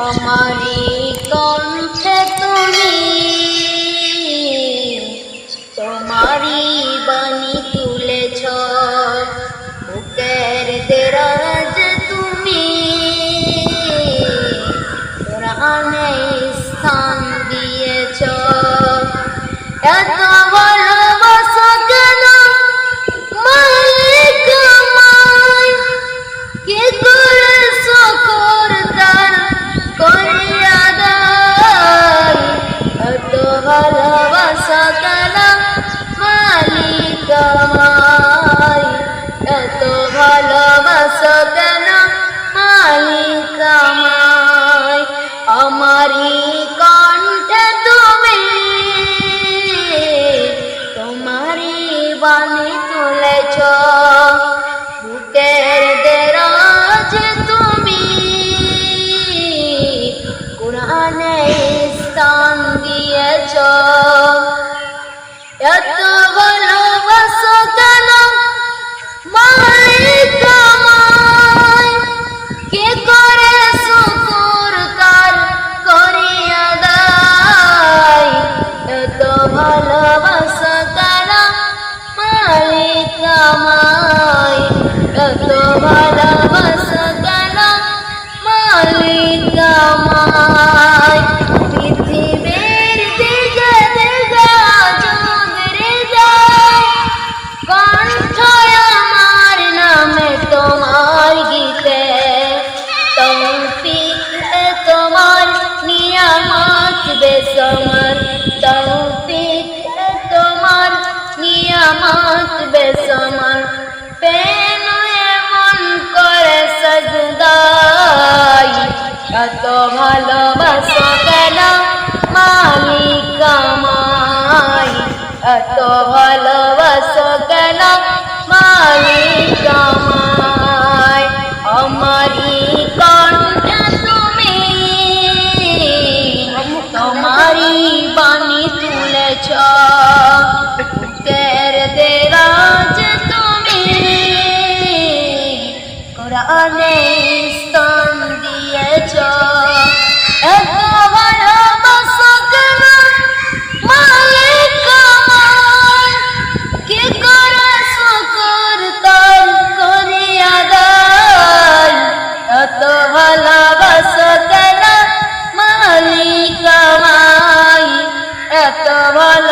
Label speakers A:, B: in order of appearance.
A: আমারি কণ্ঠে তুমি তোমারি বাণী তুলেছ বুকের দেরাজ তুমি। প্রাণে স্থান দিয়েছ এত বড় বাণী তুলেছ। বুকের দেরাজ তুমি। কোরআনে স্থান দিয়েছ। এত ভালো 了吗？এত ভালোবাসো কেন? মালিক আমায় এত ভালোবাসো কেন? মালিক আমায় আমারই কণ্ঠে তুমি, তোমারই বাণী তুলেছ। দেরাজ তুমি, কোরআনে ¡Hola!